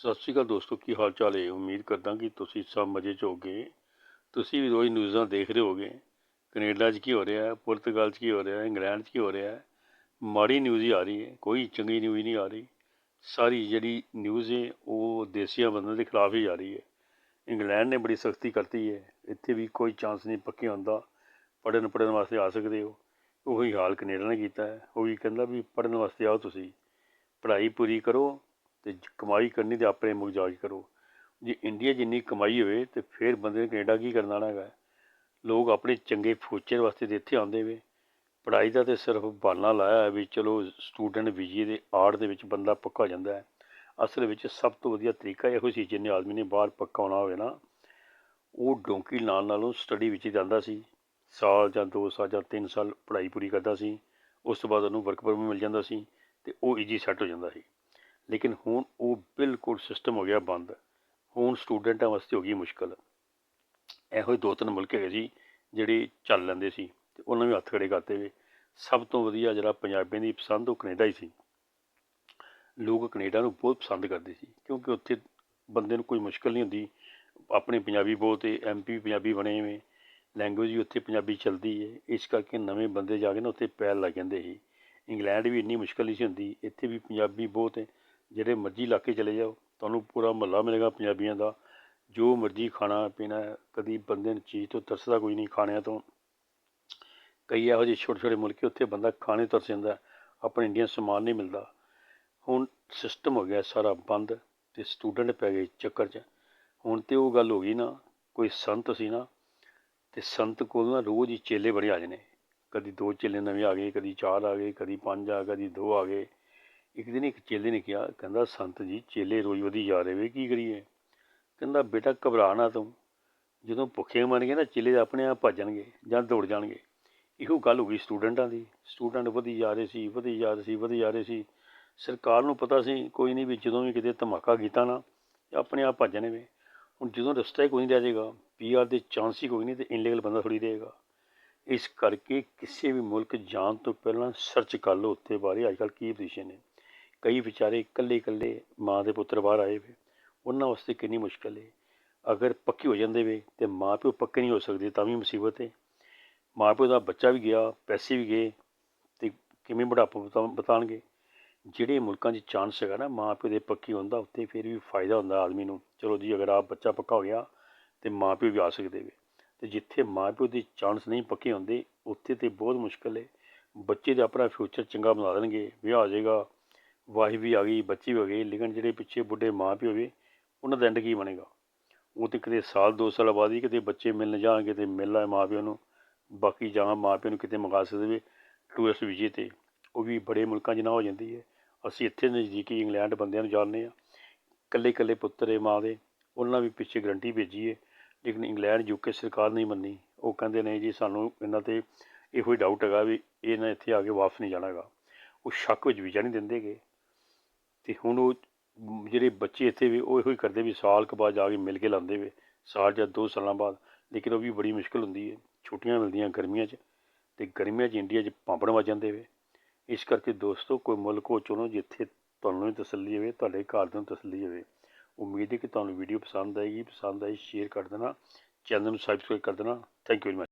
ਸਤਿ ਸ਼੍ਰੀ ਅਕਾਲ ਦੋਸਤੋ, ਕੀ ਹਾਲ ਚਾਲ ਹੈ? ਉਮੀਦ ਕਰਦਾ ਕਿ ਤੁਸੀਂ ਸਭ ਮਜ਼ੇ 'ਚ ਹੋਗੇ ਤੁਸੀਂ ਵੀ ਰੋਜ਼ ਨਿਊਜ਼ਾਂ ਦੇਖ ਰਹੇ ਹੋਗੇ ਕੈਨੇਡਾ 'ਚ ਕੀ ਹੋ ਰਿਹਾ ਹੈ ਪੁਰਤਗਾਲ 'ਚ ਕੀ ਹੋ ਰਿਹਾ ਹੈ ਇੰਗਲੈਂਡ 'ਚ ਕੀ ਹੋ ਰਿਹਾ। ਹੈ ਮਾੜੀ ਨਿਊਜ਼ ਹੀ ਆ ਰਹੀ ਹੈ, ਕੋਈ ਚੰਗੀ ਨਿਊਜ਼ ਨਹੀਂ ਆ ਰਹੀ। ਸਾਰੀ ਜਿਹੜੀ ਨਿਊਜ਼ ਹੈ, ਉਹ ਦੇਸੀਆਂ ਬੰਦਿਆਂ ਦੇ ਖਿਲਾਫ ਹੀ ਆ ਰਹੀ ਹੈ। ਇੰਗਲੈਂਡ ਨੇ ਬੜੀ ਸਖਤੀ ਕਰਤੀ ਹੈ। ਇੱਥੇ ਵੀ ਕੋਈ ਚਾਂਸ ਨਹੀਂ ਪੱਕੇ ਹੁੰਦਾ ਪੜ੍ਹਨ ਪੜ੍ਹਨ ਵਾਸਤੇ ਆ ਸਕਦੇ ਹੋ। ਉਹੀ ਹਾਲ ਕੈਨੇਡਾ ਨੇ ਕੀਤਾ ਹੈ। ਉਹ ਵੀ ਕਹਿੰਦਾ ਵੀ ਪੜ੍ਹਨ ਵਾਸਤੇ ਆਓ ਤੁਸੀਂ। ਪੜ੍ਹਾਈ ਪੂਰੀ ਕਰੋ। ਤੇ ਕਮਾਈ ਕਰਨੀ ਤੇ ਆਪਣੇ ਮੁਲਕ ਜਾ ਕਰੋ। ਜੇ ਇੰਡੀਆ 'ਚ ਇੰਨੀ ਕਮਾਈ ਹੋਵੇ ਤੇ ਫਿਰ ਬੰਦੇ ਨੇ ਕੈਨੇਡਾ ਕੀ ਕਰਨਾ ਹੈਗਾ? ਲੋਕ ਆਪਣੇ ਚੰਗੇ ਫਿਊਚਰ ਵਾਸਤੇ ਤੇ ਇੱਥੇ ਆਉਂਦੇ ਵੇ। ਪੜ੍ਹਾਈ ਦਾ ਤੇ ਸਿਰਫ ਬਹਾਨਾ ਲਾਇਆ ਵੀ ਚਲੋ ਸਟੂਡੈਂਟ ਵੀਜ਼ੇ ਦੇ ਆੜ ਦੇ ਵਿੱਚ ਬੰਦਾ ਪੱਕਾ ਹੋ ਜਾਂਦਾ ਹੈ। ਅਸਲ ਵਿੱਚ ਸਭ ਤੋਂ ਵਧੀਆ ਤਰੀਕਾ ਇਹੋ ਸੀ ਜਿੰਨੇ ਆਦਮੀ ਨੇ ਬਾਹਰ ਪੱਕਾ ਹੋਣਾ ਹੋਵੇ ਨਾ, ਉਹ ਡੋਂਕੀ ਨਾਲ ਨਾਲੋਂ ਸਟੱਡੀ ਵਿੱਚ ਹੀ ਜਾਂਦਾ ਸੀ। ਸਾਲ ਜਾਂ 2 ਸਾਲ ਜਾਂ 3 ਸਾਲ ਪੜ੍ਹਾਈ ਪੂਰੀ ਕਰਦਾ ਸੀ। ਉਸ ਤੋਂ ਬਾਅਦ ਉਹਨੂੰ ਵਰਕ ਪਰਮਿਟ ਮਿਲ ਜਾਂਦਾ ਸੀ ਤੇ ਉਹ ਈਜੀ ਸੈੱਟ ਹੋ ਜਾਂਦਾ ਸੀ। ਲੇਕਿਨ ਹੁਣ ਉਹ ਬਿਲਕੁਲ ਸਿਸਟਮ ਹੋ ਗਿਆ ਬੰਦ। ਹੁਣ ਸਟੂਡੈਂਟਾਂ ਵਾਸਤੇ ਹੋ ਗਈ ਮੁਸ਼ਕਲ। ਇਹੋ ਹੀ ਦੋ ਤਿੰਨ ਮੁਲਕ ਹੈਗੇ ਸੀ ਜਿਹੜੇ ਚੱਲ ਲੈਂਦੇ ਸੀ ਤੇ ਉਹਨਾਂ ਵੀ ਹੱਥ ਖੜੇ ਕਰਤੇ ਵੇ। ਸਭ ਤੋਂ ਵਧੀਆ ਜਿਹੜਾ ਪੰਜਾਬੀਆਂ ਦੀ ਪਸੰਦ ਉਹ ਕੈਨੇਡਾ ਹੀ ਸੀ। ਲੋਕ ਕੈਨੇਡਾ ਨੂੰ ਬਹੁਤ ਪਸੰਦ ਕਰਦੇ ਸੀ, ਕਿਉਂਕਿ ਉੱਥੇ ਬੰਦੇ ਨੂੰ ਕੋਈ ਮੁਸ਼ਕਲ ਨਹੀਂ ਹੁੰਦੀ। ਆਪਣੇ ਪੰਜਾਬੀ ਬਹੁਤ ਐਮਪੀ ਪੰਜਾਬੀ ਬਣੇ ਹੋਏ ਲੈਂਗੁਏਜ ਵੀ ਉੱਥੇ ਪੰਜਾਬੀ ਚੱਲਦੀ ਹੈ ਇਸ ਕਰਕੇ ਨਵੇਂ ਬੰਦੇ ਜਾ ਕੇ ਨਾ ਉੱਥੇ ਪੈਰ ਲੱਗ ਜਾਂਦੇ ਸੀ। ਇੰਗਲੈਂਡ ਵੀ ਇੰਨੀ ਮੁਸ਼ਕਲ ਨਹੀਂ ਸੀ ਹੁੰਦੀ, ਇੱਥੇ ਵੀ ਪੰਜਾਬੀ ਬਹੁਤ ਹੈ ਜਿਹੜੇ ਮਰਜ਼ੀ ਇਲਾਕੇ ਚਲੇ ਜਾਓ ਤੁਹਾਨੂੰ ਪੂਰਾ ਮਹੱਲਾ ਮਿਲੇਗਾ ਪੰਜਾਬੀਆਂ ਦਾ। ਜੋ ਮਰਜ਼ੀ ਖਾਣਾ ਪੀਣਾ ਹੈ, ਕਦੀ ਬੰਦੇ ਨੂੰ ਚੀਜ਼ ਤੋਂ ਤਰਸਦਾ ਕੋਈ ਨਹੀਂ ਖਾਣਿਆਂ ਤੋਂ। ਕਈ ਇਹੋ ਜਿਹੇ ਛੋਟੇ ਛੋਟੇ ਮੁਲਕ ਉੱਥੇ ਬੰਦਾ ਖਾਣੇ ਤਰਸ ਜਾਂਦਾ ਆਪਣੇ ਇੰਡੀਅਨ ਸਮਾਨ ਨਹੀਂ ਮਿਲਦਾ। ਹੁਣ ਸਿਸਟਮ ਹੋ ਗਿਆ ਸਾਰਾ ਬੰਦ ਤੇ ਸਟੂਡੈਂਟ ਪੈ ਗਏ ਚੱਕਰ 'ਚ। ਹੁਣ ਤੇ ਉਹ ਗੱਲ ਹੋ ਗਈ ਨਾ ਕੋਈ ਸੰਤ ਸੀ ਨਾ ਤੇ ਸੰਤ ਕੋਲ ਨਾ ਰੋਜ਼ ਹੀ ਚੇਲੇ ਬੜੇ ਆ ਜਾਣੇ ਕਦੀ ਦੋ ਚੇਲੇ ਨਵੇਂ ਆ ਗਏ ਕਦੀ ਚਾਰ ਆ ਗਏ ਕਦੀ ਪੰਜ ਆ ਕਦੀ ਦੋ ਆ ਗਏ। ਇੱਕ ਦਿਨ ਇੱਕ ਚੇਲੇ ਨੇ ਕਿਹਾ, ਕਹਿੰਦਾ, ਸੰਤ ਜੀ, ਚੇਲੇ ਰੋਜ਼ ਵਧੀ ਜਾ ਰਹੇ ਵੇ ਕੀ ਕਰੀਏ? ਕਹਿੰਦਾ, ਬੇਟਾ, ਘਬਰਾ ਨਾ ਤੂੰ। ਜਦੋਂ ਭੁੱਖੇ ਮਰ ਗਏ ਨਾ, ਚੇਲੇ ਆਪਣੇ ਆਪ ਭੱਜਣਗੇ ਜਾਂ ਦੌੜ ਜਾਣਗੇ। ਇਹੋ ਗੱਲ ਹੋ ਗਈ ਸਟੂਡੈਂਟਾਂ ਦੀ। ਸਟੂਡੈਂਟ ਵਧੀ ਜਾ ਰਹੇ ਸੀ, ਵਧੀ ਜਾ ਰਹੇ ਸੀ, ਵਧੀ ਜਾ ਰਹੇ ਸੀ। ਸਰਕਾਰ ਨੂੰ ਪਤਾ ਸੀ, ਕੋਈ ਨਹੀਂ ਵੀ ਜਦੋਂ ਵੀ ਕਿਤੇ ਧਮਾਕਾ ਕੀਤਾ ਨਾ ਆਪਣੇ ਆਪ ਭੱਜਣੇ ਵੇ ਹੁਣ ਜਦੋਂ ਰਸਤਾ ਹੀ ਕੋਈ ਨਹੀਂ ਰਹਿ ਜਾਏਗਾ ਪੀਆਰ ਦੇ ਚਾਂਸ ਹੀ ਕੋਈ ਨਹੀਂ ਤੇ ਇਨਲੀਗਲ ਬੰਦਾ ਥੋੜੀ ਰਹੇਗਾ। ਇਸ ਕਰਕੇ ਕਿਸੇ ਵੀ ਮੁਲਕ ਜਾਣ ਤੋਂ ਪਹਿਲਾਂ ਸਰਚ ਕਰ ਲਓ ਉੱਥੇ ਬਾਰੇ ਅੱਜ ਕੱਲ੍ਹ ਕੀ ਪੋਜੀਸ਼ਨ ਹੈ ਕਈ ਵਿਚਾਰੇ ਇਕੱਲੇ ਇਕੱਲੇ ਮਾਂ ਦੇ ਪੁੱਤਰ ਬਾਹਰ ਆਏ ਵੇ। ਉਹਨਾਂ ਵਾਸਤੇ ਕਿੰਨੀ ਮੁਸ਼ਕਲ ਹੈ ਅਗਰ ਪੱਕੇ ਹੋ ਜਾਂਦੇ ਵੇ ਤੇ ਮਾਂ ਪਿਓ ਪੱਕੇ ਨਹੀਂ ਹੋ ਸਕਦੇ, ਤਾਂ ਵੀ ਮੁਸੀਬਤ ਹੈ ਮਾਂ ਪਿਓ ਦਾ ਬੱਚਾ ਵੀ ਗਿਆ, ਪੈਸੇ ਵੀ ਗਏ ਤੇ ਕਿਵੇਂ ਬੁਢਾਪਾ ਬਤਾ- ਬਤਾਉਣਗੇ ਜਿਹੜੇ ਮੁਲਕਾਂ 'ਚ ਚਾਂਸ ਹੈਗਾ ਨਾ ਮਾਂ ਪਿਓ ਦੇ ਪੱਕੀ ਹੁੰਦਾ ਉੱਥੇ ਫਿਰ ਵੀ ਫਾਇਦਾ ਹੁੰਦਾ ਆਦਮੀ ਨੂੰ। ਚਲੋ ਜੀ, ਅਗਰ ਆਪ ਬੱਚਾ ਪੱਕਾ ਹੋ ਗਿਆ ਤੇ ਮਾਂ ਪਿਓ ਵੀ ਆ ਸਕਦੇ ਵੇ। ਤੇ ਜਿੱਥੇ ਮਾਂ ਪਿਓ ਦੇ ਚਾਂਸ ਨਹੀਂ ਪੱਕੇ ਹੁੰਦੇ, ਉੱਥੇ ਤੇ ਬਹੁਤ ਮੁਸ਼ਕਲ ਹੈ ਬੱਚੇ ਦਾ ਆਪਣਾ ਫਿਊਚਰ ਚੰਗਾ ਬਣਾ ਦੇਣਗੇ, ਵਿਆਹ ਹੋ ਜਾਏਗਾ। ਵਾਈਫ ਵੀ ਆ ਗਈ, ਬੱਚੇ ਵੀ ਹੋ ਗਏ ਲੇਕਿਨ ਜਿਹੜੇ ਪਿੱਛੇ ਬੁੱਢੇ ਮਾਂ ਪਿਓ ਹੋਵੇ ਉਹਨਾਂ ਦਾ ਐਂਡ ਕੀ ਬਣੇਗਾ? ਉਹ ਤੇ ਕਿਤੇ ਸਾਲ, ਦੋ ਸਾਲ ਬਾਅਦ ਹੀ ਕਿਤੇ ਬੱਚੇ ਮਿਲਣ ਜਾਣਗੇ ਤੇ ਮਿਲ ਆਏ ਮਾਂ ਪਿਓ ਨੂੰ, ਬਾਕੀ ਜਾਂ ਮਾਂ ਪਿਓ ਨੂੰ ਕਿਤੇ ਮੰਗਾ ਸਕਦੇ ਟੂਰਿਸਟ ਵੀਜ਼ੇ ਤੇ। ਉਹ ਵੀ ਬੜੇ ਮੁਲਕਾਂ 'ਚ ਨਾ ਹੋ ਜਾਂਦੀ ਹੈ। ਅਸੀਂ ਇੱਥੇ ਨਜ਼ਦੀਕੀ ਇੰਗਲੈਂਡ ਬੰਦਿਆਂ ਨੂੰ ਜਾਣਦੇ ਹਾਂ। ਇਕੱਲੇ ਇਕੱਲੇ ਪੁੱਤਰ ਏ ਮਾਂ ਦੇ। ਉਹਨਾਂ ਵੀ ਪਿੱਛੇ ਗਰੰਟੀ ਭੇਜੀ ਹੈ। ਲੇਕਿਨ ਇੰਗਲੈਂਡ ਯੂਕੇ ਸਰਕਾਰ ਨਹੀਂ ਮੰਨੀ। ਉਹ ਕਹਿੰਦੇ ਨੇ ਜੀ, ਸਾਨੂੰ ਇਹਨਾਂ ਤੇ ਇਹੋ ਹੀ ਡਾਊਟ ਹੈਗਾ ਵੀ ਇਹਨਾਂ ਇੱਥੇ ਆ ਕੇ ਵਾਪਸ ਨਹੀਂ ਜਾਣਾਗਾ ਉਹ ਸ਼ੱਕ ਵਿੱਚ ਵੀਜ਼ਾ ਨਹੀਂ ਦਿੰਦੇਗੇ ਤੇ ਹੁਣ ਉਹ ਜਿਹੜੇ ਬੱਚੇ ਇੱਥੇ ਵੀ ਉਹ ਇਹੋ ਹੀ ਕਰਦੇ ਵੀ ਸਾਲ ਕੁ ਬਾਅਦ ਜਾ ਕੇ ਮਿਲ ਕੇ ਲਾਉਂਦੇ ਵੇ, ਸਾਲ ਜਾਂ ਦੋ ਸਾਲਾਂ ਬਾਅਦ, ਲੇਕਿਨ ਉਹ ਵੀ ਬੜੀ ਮੁਸ਼ਕਲ ਹੁੰਦੀ ਹੈ ਛੁੱਟੀਆਂ ਮਿਲਦੀਆਂ ਗਰਮੀਆਂ 'ਚ ਤੇ ਗਰਮੀਆਂ 'ਚ ਇੰਡੀਆ 'ਚ ਪਾਂਪੜ ਵੱਜ ਜਾਂਦੇ ਵੇ। ਇਸ ਕਰਕੇ ਦੋਸਤੋ, ਕੋਈ ਮੁਲਕ ਉਹ ਚੁਣੋ ਜਿੱਥੇ ਤੁਹਾਨੂੰ ਵੀ ਤਸੱਲੀ ਹੋਵੇ, ਤੁਹਾਡੇ ਘਰ ਨੂੰ ਤਸੱਲੀ ਹੋਵੇ। ਉਮੀਦ ਹੈ ਕਿ ਤੁਹਾਨੂੰ ਵੀਡੀਓ ਪਸੰਦ ਆਏਗੀ, ਪਸੰਦ ਆਈ, ਸ਼ੇਅਰ ਕਰ ਦੇਣਾ, ਚੈਨਲ ਨੂੰ ਸਬਸਕ੍ਰਾਈਬ ਕਰ ਦੇਣਾ। Thank you very much